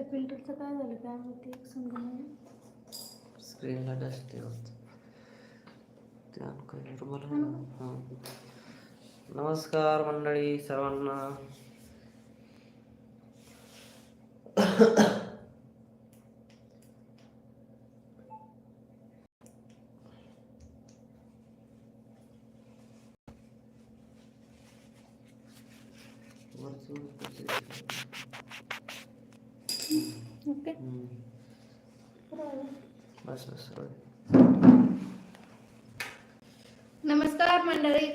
आपल्या फिल्टरचं काय झालं? काय माहिती? एक समजा स्क्रीनला डस्ट होत. नमस्कार मंडळी सर्वांना.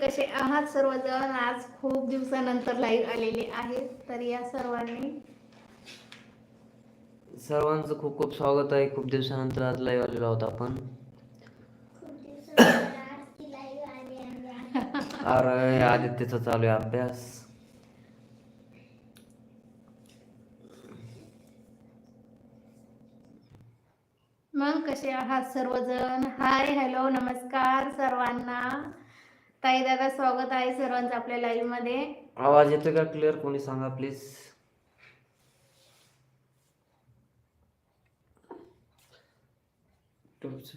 कसे आहात सर्वजण? आज खूप दिवसानंतर लाईव्ह आलेले आहेत तर या सर्वांनी सर्वांचं खूप खूप स्वागत आहे. खूप दिवसानंतर आज लाईव्ह आलेलो आहोत आपण. अरे आदित्यचा चालू आहे अभ्यास. मग कसे आहात सर्वजण? हाय हॅलो नमस्कार सर्वांना. ताई दादा स्वागत आहे सर्वांचं आपल्या लाईव्हमध्ये. आवाज येतोय का क्लिअर कोणी सांगा प्लीज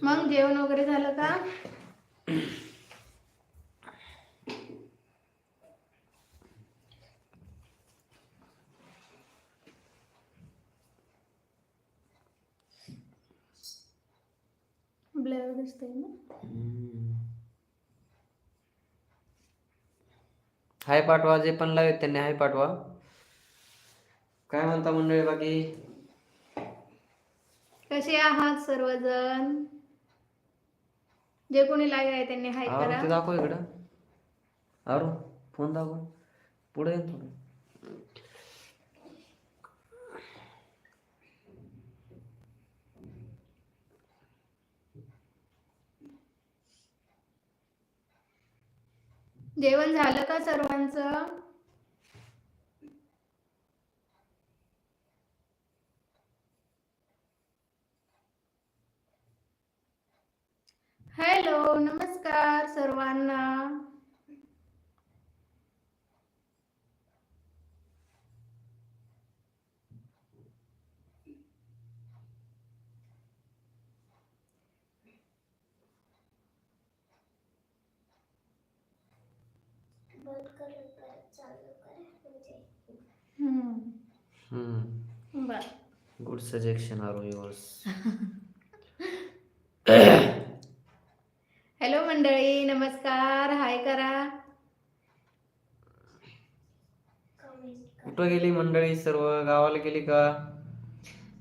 मग जेवण वगैरे झालं का? ब्लर दिसतंय ना? हाय पाठवा जे पण लावेल त्यांनी हाय पाठवा. काय म्हणता मंडळी बाकी? कसे आहात सर्वजण? जे कोणी लाईव्ह आहे त्यांनी हाय करा. दाखव इकडं. आरू फोन दाखव. पुढे थोडं. जेवण झालं का सर्वांचं? हॅलो नमस्कार सर्वांना हम्म. हम्म बर. Good suggestion are yours hello मंडळी. नमस्कार. हाय करा कुठं गेली मंडळी? सर्व गावाला गेली का?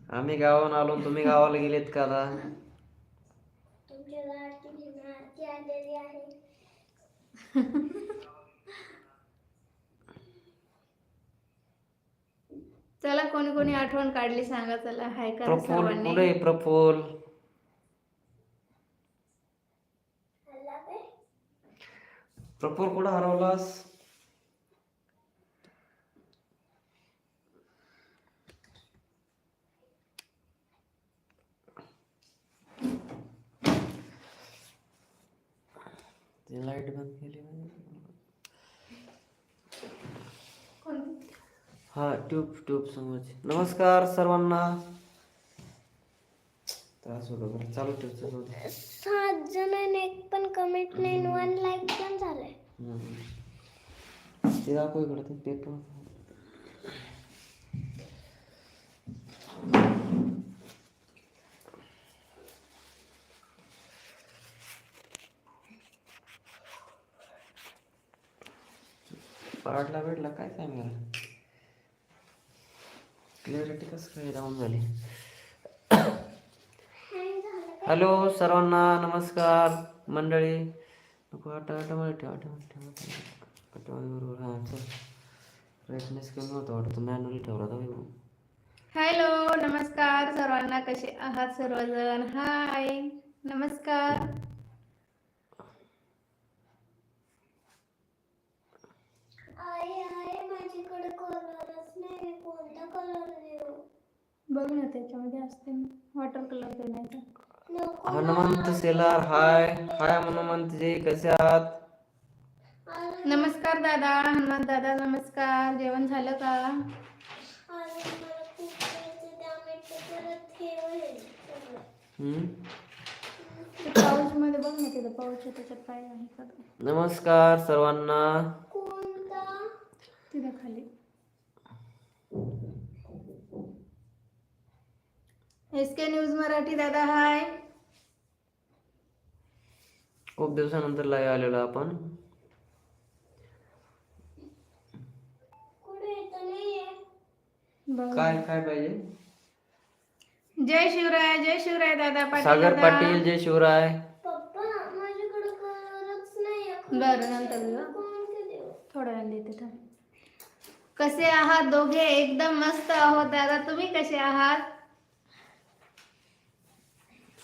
आम्ही गावाहून आलो आणि तुम्ही गावाला गेलेत का आता? चला कोणी कोणी आठवण काढली सांगा चला. हाय करा प्रफुल सर्वांनी. कुठे आहे प्रफुल प्रफुल कुठं हरवलास? ती लाइट बंद केली कोण- हा ट्यूब ट्यूब समोरची. नमस्कार सर्वांना. त्रास होतो बरं. चालू ठेव चालू ठेव. सात जणांनी एक पण कमेंट नाही वन लाईक पण झालंय. हम्म. ते दाखव इकडं ते पेपर पाडला भेटला काय काय मिळालं क्लिअरिटी कसं काय डाऊन झाली. हॅलो सर्वांना नमस्कार मंडळी. नको आठ आठमध्ये ठेवा ठेवा. ठेवा ठेवा बरोबर हां चल. ब्राईटनेस कमी होता वाटतं मॅन्युअली ठेवला होता हॅलो नमस्कार. सर्वांना कसे आहात? सर्वजण हाय नमस्कार आहे आहे माझ्याकडे कलरच नाही कोणता कलर देऊ बघ ना त्याच्यामध्ये असते वॉटर कलर देण्याचा. हनुमंत सेलार हाय. हाय हनुमंतजी कसे आहात? नमस्कार दादा हनुमान दादा नमस्कार. जेवण झालं का? मध्ये बघ ना तिथं त्याच्यात काय आहे? नमस्कार सर्वांना. कोणता तिथं खाली. एस के न्यूज़ मराठी दादा हाय खूप दिवसानंतर लाईव्ह आलेलो आपण. काय काय पाहिजे? जय शिवराय जय शिवराय दादा पाटील सागर पाटील जय शिवराय. बरं नंतर थोड्या वेळाने देते कसे आहात दोघे? एकदम मस्त आहोत दादा. तुम्ही कसे आहात?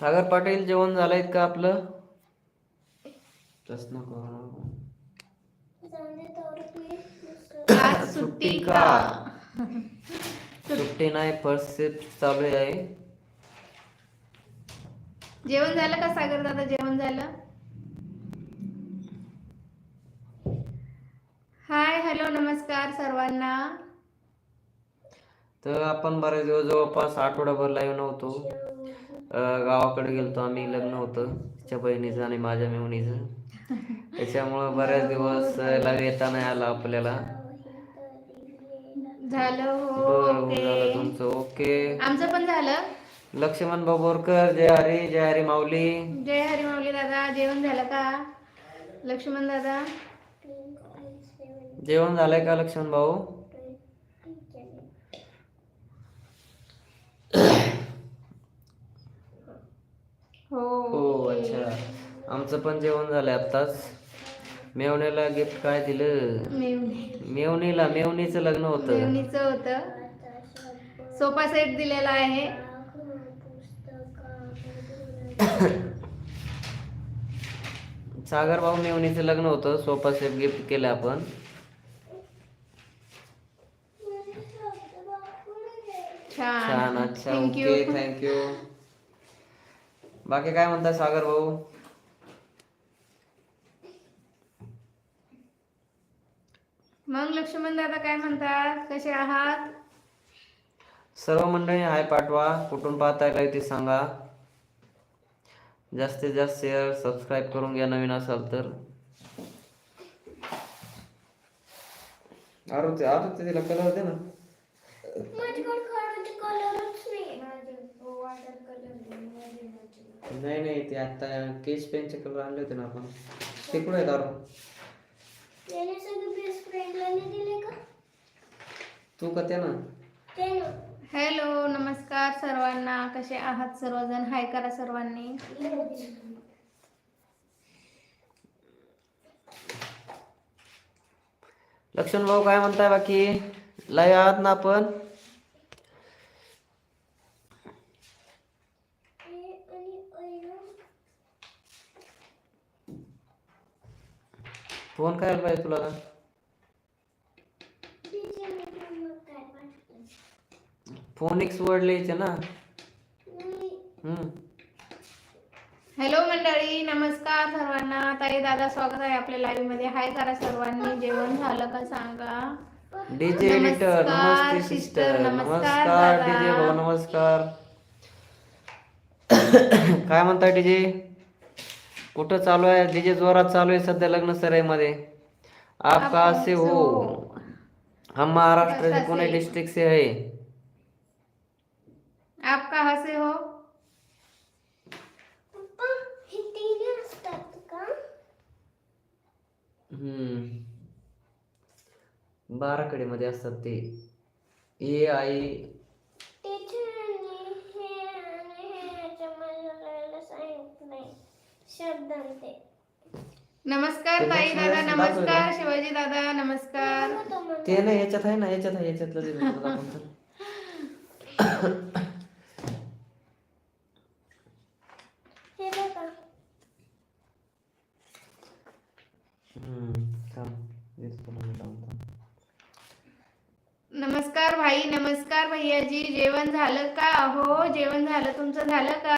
सागर पाटील जेवण झालंय का आपलं? आज सुट्टी का? सुट्टी नाही फर्स्ट शिफ्ट चालू आहे. जेवण झालं का सागर दादा? जेवण झालं? हाय हॅलो नमस्कार सर्वांना. तर आपण बरेच दिवस जवळपास आठवडाभर लाईव्ह नव्हतो. गावाकडे गेलतो आम्ही लग्न होतं. तिच्या बहिणीचं आणि माझ्या मेवणीचं. त्याच्यामुळं बऱ्याच दिवस लाईव्ह येता नाही आला आपल्याला. झालं हो बरं हो, ओके. तुमचं ओके. आमचं पण झालं. लक्ष्मण बाबोरकर जय हरी जय हरी माऊली. जय हरी माऊली दादा जेवण झालं का? लक्ष्मण दादा? जेवण झालंय का लक्ष्मण भाऊ? हो. हो अच्छा. आमचं पण जेवण झालंय आत्ताच. मेवणीला गिफ्ट काय दिलं? मेवणी. मेवणीला मेवणीचं लग्न होतं. मेवणीचं होतं. सोफा सेट दिलेला आहे. सागर भाऊ मेवणीचं लग्न होतं. सोफा सेट गिफ्ट केलं आपण. छान. छान अच्छा. थँक्यू ओके थँक्यू बाकी काय म्हणताय सागर भाऊ? मग लक्ष्मण दादा काय म्हणतात? कसे आहात? सर्व मंडळी हाय पाठवा. कुठून पाहताय काय ते सांगा. जास्तीत जास्त शेअर सबस्क्राईब करून घ्या नवीन असाल तर. आरुती आरुती तिला कलर दे ना. माझ्याकडे कलरच नाही नाही नाही ते आता केस पेनचे कलर आणले होते ना आपण. ते कुठे आहेत आरू तू का ते ना हॅलो नमस्कार सर्वांना. कसे आहात सर्वजण? हाय करा सर्वांनी. लक्ष्मण भाऊ काय म्हणताय बाकी? लाईव्ह आहात ना आपण आणि ऐना फोन करायला पाहिजे तुला आता. तिचे मग काय पाठवलं फोन एक वर्ड लिहायचे ना. हॅलो मंडळी नमस्कार सर्वांना. ताई दादा स्वागत आहे आपल्या लाईव्हमध्ये. हाय करा सर्वांनी. जेवण झालं का सांगा? डीजे एडिटर नमस्कार, नमस्ते. सिस्टर नमस्कार. डीजे भाऊ नमस्कार. काय म्हणताय डीजे कुठं चालू आहे? डीजे जोरात चालू आहे सध्या लग्न सराईमध्ये. आप कहाँ से हो हम महाराष्ट्र पुणे? डिस्ट्रिक्ट से है. आप कहाँ से हो बाराकडे मध्ये असतात ते. ए आई टीचरांनी हे आणि हे याच्यामध्ये लिहायला सांगितलंय शब्दांते नमस्कार ते ताई दादा नमस्कार. शिवाजी दादा नमस्कार तो म्हणतो, ते नाही याच्यात आहे ना याच्यात आहे याच्यातलं दे ना तुला दाखवून तर. हे बघा हम्म थांब. दिसतो ना मी लावून थांब. नमस्कार भाई नमस्कार भैयाजी जेवण झालं का हो जेवण झालं तुमचं झालं का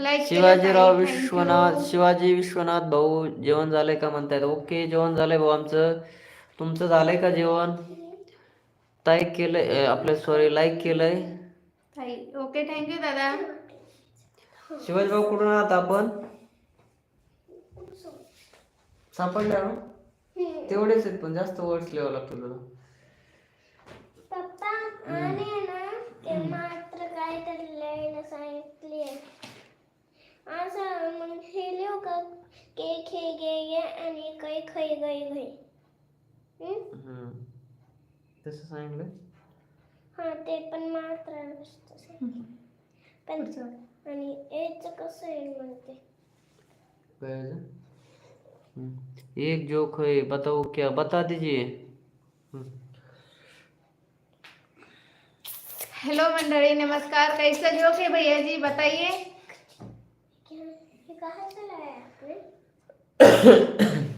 शिवाजीराव विश्वनाथ शिवाजी विश्वनाथ भाऊ जेवण झालंय का म्हणतायत? ओके जेवण झालंय भाऊ आमचं. तुमचं झालंय का जेवण? ताई केलंय आपलं सॉरी लाईक केलंय. ताई ओके थँक्यू दादा. शिवाजी भाऊ कुठून आहात आपण? सापडले ना? तेवढेच आहेत पण जास्त वर्ड्स लिहावं लागतं तुला तसं सांगितलं हा ते पण मात्र पण आणि एच कसं येईल म्हणते? ते? हम्म. एक जोक है बताओ क्या? बता दीजिए. हम्म. हेलो मंडळी नमस्कार. कैसा जोक है भैया जी? बताइए. क्या? कहाँ से लाया आपने?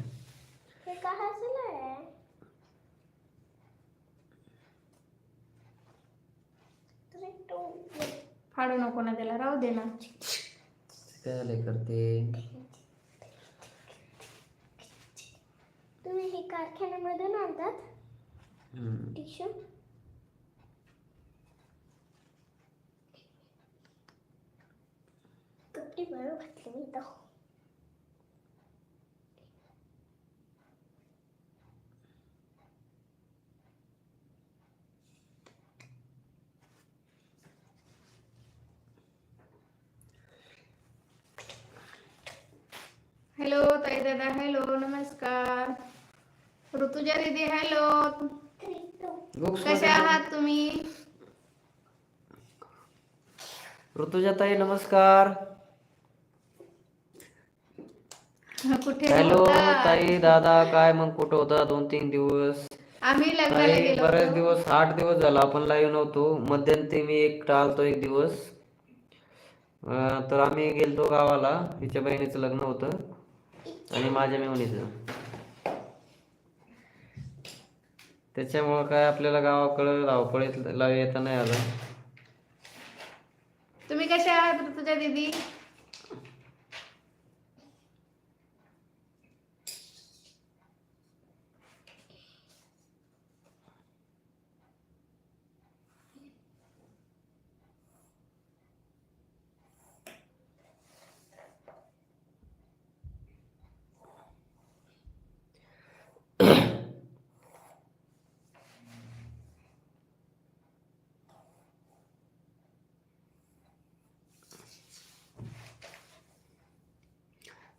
फाडू नको ना त्याला राहू दे ना काय झालंय करते तुम्ही हे कारखान्यामधून आणतात हम्म. टिश्यू कपडे बरं घातले मी तर हॅलो ताई दादा हॅलो नमस्कार. ऋतुजा दीदी हॅलो. मध्ये- आहात तुम्ही? ऋतुजा ताई नमस्कार. कुठे हॅलो? ताई दादा काय मग कुठं होता? दोन तीन दिवस. आम्ही लग्नाला ताई गेलो बरेच. दिवस आठ दिवस झाला आपण लाईव्ह नव्हतो. मध्यंतरी मी एक टाळतो एक दिवस. तर आम्ही गेलतो गावाला तिच्या बहिणीचं लग्न होतं. आणि माझ्या मेवणीचं त्याच्यामुळं काय आपल्याला गावाकडं धावपळीत लाईव्ह येता नाही आलं. तुम्ही कसे आहात तुझ्या दीदी?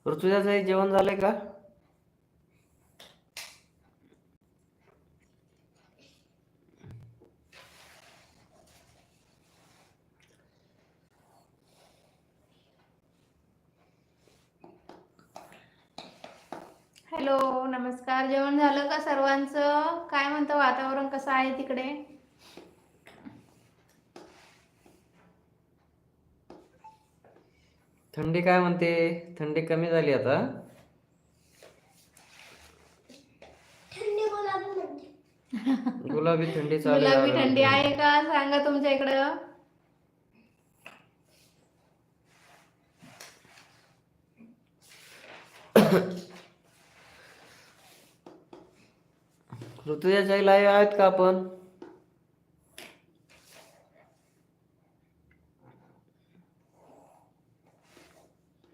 ऋतुजाचं जेवण झालंय का? हॅलो नमस्कार. जेवण झालं का सर्वांचं? काय म्हणतं वातावरण कसं आहे तिकडे? थंडी काय म्हणते? थंडी कमी झाली आता. थंडी गुलाबी म्हणते. गुलाबी थंडी चालू गुलाबी थंडी. आहे का? सांगा तुमच्या इकडं. ऋतुजाच्या लाईव्ह आहेत का आपण?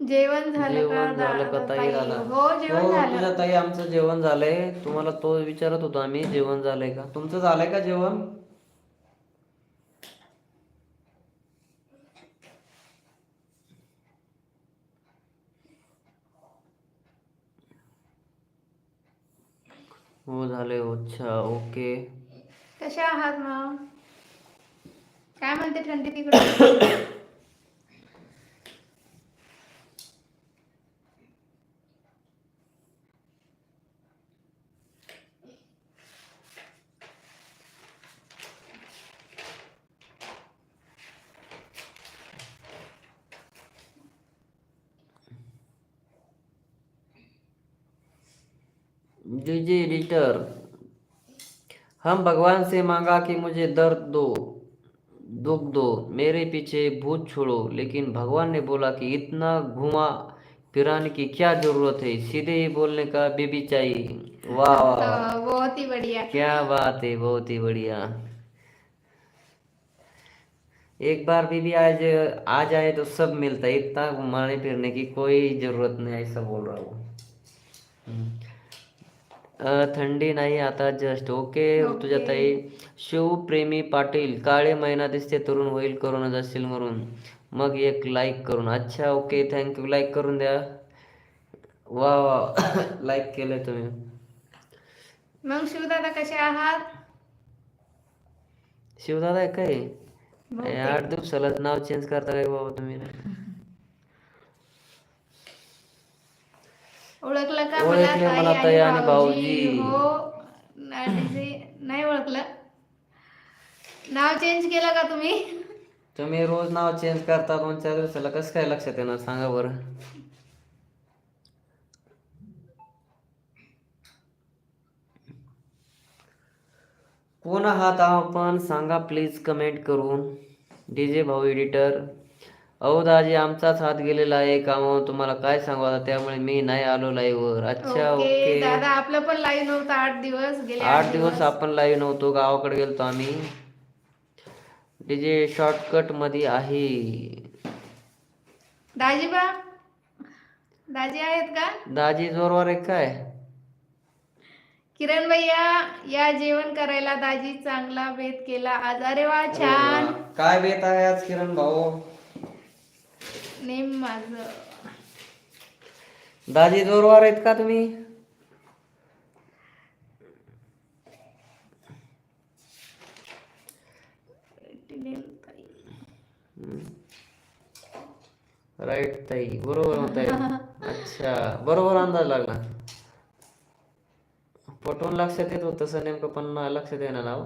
जेवण झालं जेवण झालं का ताई? झालं हो जेवण हो झालं. ऋतुजा ताई आमचं जेवण झालंय. तुम्हाला तो विचारत होतो आम्ही जेवण झालंय का? तुमचं झालंय का जेवण? हो झालंय. हो, अच्छा ओके. कशा आहात मग काय म्हणते थंडी तिकडे एडिटर हम भगवान से मांगा कि मुझे दर्द दो दुख दो मेरे पीछे भूत छोड़ो। लेकिन भगवान ने बोला कि इतना घुमा फिराने की क्या ज़रूरत है? सीधे ही बोलने का बेबी चाहिए। वाह। वाह। तो बहुत ही बढ़िया। क्या बात है बहुत ही बढ़िया। एक बार बीबी आज आ जाए तो सब मिलता है। इतना घुमाने फिरने की कोई ज़रूरत नहीं ऐसा बोल रहा हूँ। हम्म. थंडी नाही आता जस्ट ओके तुझ्या ताई शिवप्रेमी पाटील काळे महिना दिसते तरुण होईल करोना जाशील म्हणून. मग एक लाईक करून. अच्छा ओके थँक्यू लाईक करून द्या. वा वा. लाईक केलंय तुम्ही. मग शिवदादा कसे आहात? शिवदादा काय? आठ दिवसालाच नाव चेंज करता काय बाबा तुम्ही? ओळखलं का ओळखले मला ताई आणि भाऊजी. हो. नाही ओळखलं. नाव चेंज केलं का तुम्ही? तुम्ही रोज नाव चेंज करता दोन चार दिवसाला कसं काय लक्षात येणार? सांगा बरं. कोण आहात आपण? सांगा प्लीज कमेंट करून. डीजे भाऊ एडिटर अहो दाजी आमचाच हात गेलेला आहे कामावर तुम्हाला काय सांगू आता? त्यामुळे मी नाही आलो लाईव्हवर अच्छा ओके ओके. दादा आपलं पण लाईव्ह नव्हतं आठ दिवस गेले आठ दिवस आपण लाईव्ह नव्हतो गावाकडे गेलतो आम्ही. डीजे शॉर्टकटमध्ये आहे. दाजी बा दाजी आहेत का? दाजी जोरवर आहे काय? किरण भैया या जेवण करायला दाजी चांगला भेद केला. आज अरे वा छान. काय बेत आहे आज किरण भाऊ? नेम माझ. दाजी जोरवर आहेत का तुम्ही? राईट ताई. बरोबर होत आहे. अच्छा बरोबर अंदाज लागला. पटवून लक्षात येत होत तसं नेमकं पण लक्षात येणार नाव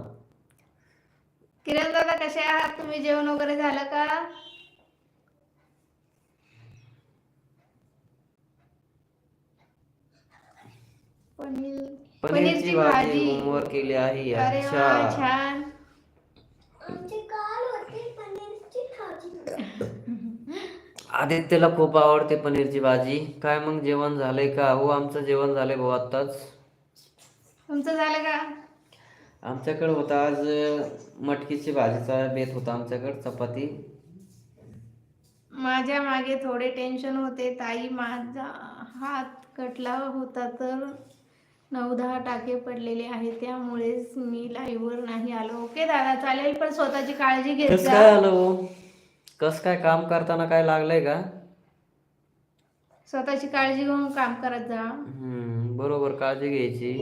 किरण दादा कसे आहात? तुम्ही जेवण वगैरे झालं का? पनीर पनीरची भाजी. होमवर्क केली आहे अरे वा अच्छा छान. आमची काल होती पनीरची भाजी. आदित्यला खूप आवडते पनीरची भाजी. काय मग जेवण झालंय का? हो आमचं जेवण झालंय भाऊ आत्ताच. तुमचं झालं का? आमच्याकडे होता आज मटकीची भाजीचा बेत होता आमच्याकडे चपाती. माझ्या मागे थोडे टेन्शन होते. ताई माझा हात कटला होता तर नऊ दहा टाके पडलेले आहे त्यामुळेच मी लाईव्हवर नाही आलो. ओके दादा चालेल पण स्वतःची काळजी घेत कस जा. काय आलो कस काय काम करताना काय लागलंय का? स्वतःची काळजी घेऊन काम करत जा. हम्म बरोबर काळजी घ्यायची.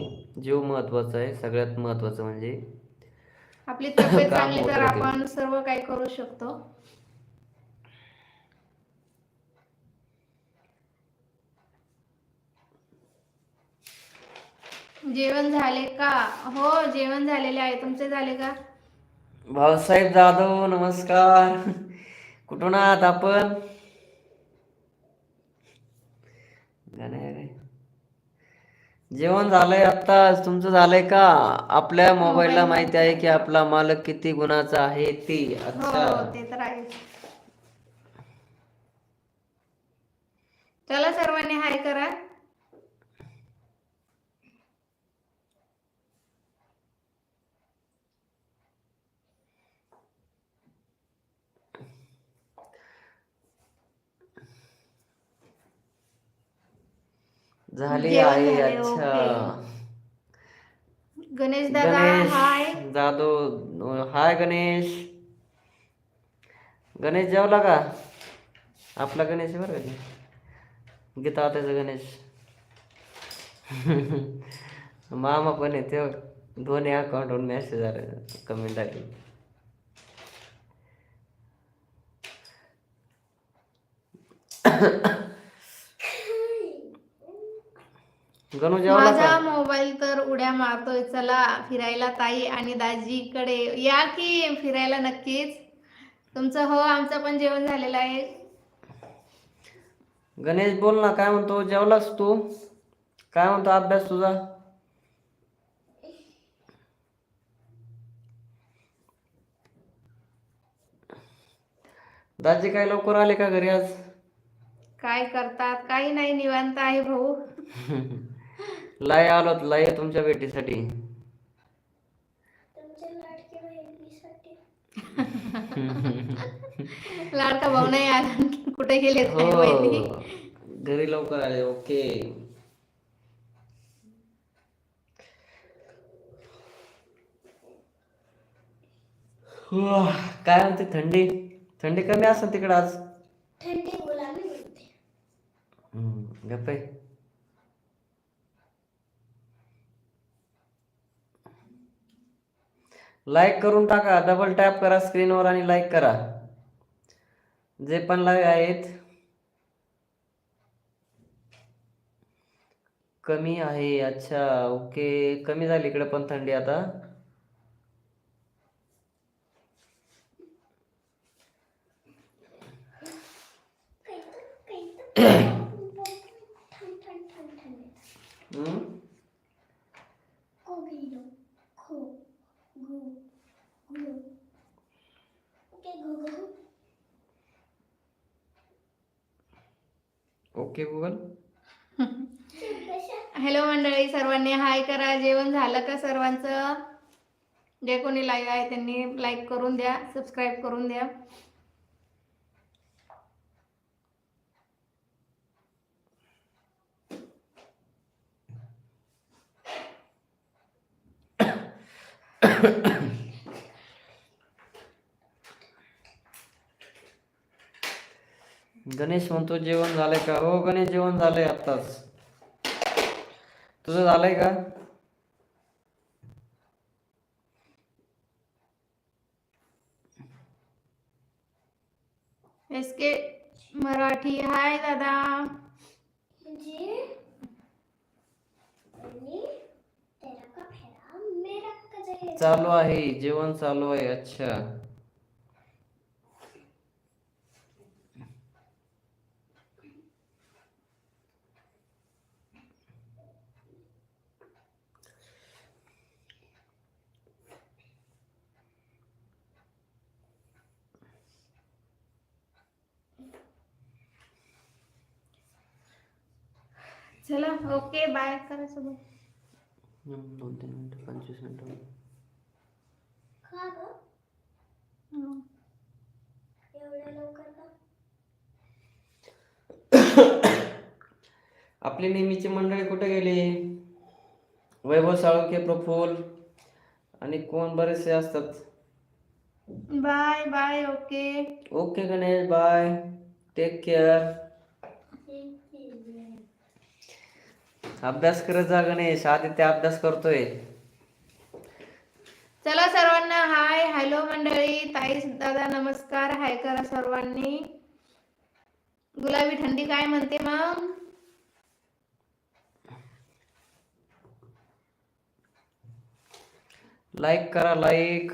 जीव महत्त्वाचा आहे सगळ्यात महत्वाचं म्हणजे. आपली तब्येत काम चांगली तर. आपण सर्व काही करू शकतो. जेवण झाले का? हो जेवण झालेले आहे. तुमचे झाले का? भाऊसाहेब जाधव नमस्कार. कुठून आहात आपण. जेवण झालंय आत्ताच तुमचं झालंय का? आपल्या मोबाईलला माहिती आहे की आपला मालक किती गुणाचा आहे ती. हो अच्छा. ते तर आहे चला सर्वांनी हाय करा. झाली आहे अच्छा. गणेश दादा हाय. गणेश जाधव हाय गणेश. गणेश जेवला का? आपला गणेश बरं का गीता त्याचा गणेश. मामा पण आहे ते दोन्ही अकाउंटवर मेसेज आले कमेंट आली. माझा मोबाईल तर उड्या मारतोय. चला फिरायला ताई आणि दाजीकडे या की फिरायला नक्कीच. तुमचं हो आमचं पण जेवण झालेलं आहे. गणेश बोल ना काय म्हणतो? जेवलास तू? काय म्हणतो अभ्यास तुझा? दाजी काय लवकर आले का घरी आज? काय करतात? काही नाही निवांत आहे भाऊ. लाई आलोत लाई तुमच्या भेटीसाठी. लाडकी भाऊ नाही आला. कुठे गेले हो घरी लवकर आले ओके. काय म्हणते थंडी? थंडी कमी असेल तिकडे आज? थंडी गप्प. लाईक करून टाका. डबल टॅप करा स्क्रीनवर आणि लाईक करा. जे पण लाईव्ह आहेत. कमी आहे. अच्छा ओके कमी झाली इकडे पण थंडी आता. ओके गुगल हॅलो मंडळी सर्वांनी हाय करा जेवण झालं का सर्वांचं जे कोणी लाईव्ह आहे त्यांनी लाईक करून द्या सबस्क्राईब करून द्या गणेश म्हणतो जेवण झालंय का? हो गणेश जेवण झालंय आत्ताच. तुझं झालंय का? एस के मराठी. हाय दादा. आणि तेरा का फेरा? मेरा का जहेज? चालू आहे जेवण चालू आहे अच्छा. चला ओके बाय करा हम्म, दोन तीन मिनिटं पंचवीस मिनिटं का ग. एवढ्या लवकर का आपली नेहमीची मंडळी कुठे गेली? वैभव साळुंके प्रफुल आणि कोण बरेचसे असतात? Bye bye okay. Okay Ganesh bye. Take care अभ्यास करत जा गणेश आदित्य अभ्यास करतोय. चला सर्वांना हाय हॅलो मंडळी ताई दादा नमस्कार हाय करा सर्वांनी. गुलाबी थंडी काय म्हणते मग? लाईक करा लाईक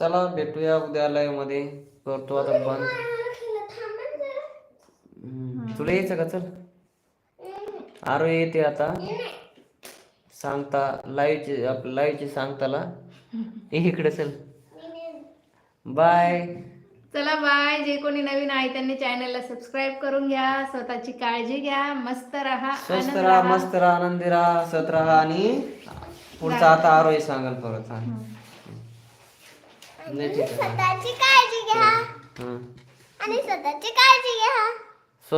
चला भेटूया उद्या लाईव्हमध्ये. करतो आता बंद. तुला यायचं का? चल. आरो येते आता. सांगता लाईव्हची आपल्या लाईव्हची सांगताला. ये इकडे चल. बाय चला बाय जे कोणी नवीन आहे त्यांनी चॅनलला सबस्क्राईब करून घ्या. स्वतःची काळजी घ्या. मस्त राहा स्वस्त आनंद राहा राहा. मस्त राहा आनंदी राहा सत राहा आणि पुढचा आता आरोही सांगाल परत. हा स्वतःची काळजी घ्या. हं. आणि स्वतःची काळजी घ्या.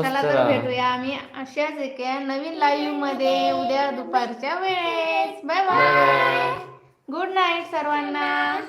चला तर भेटूया आम्ही अशाच एका नवीन लाईव्हमध्ये उद्या दुपारच्या वेळेस. बाय बाय गुड नाईट सर्वांना.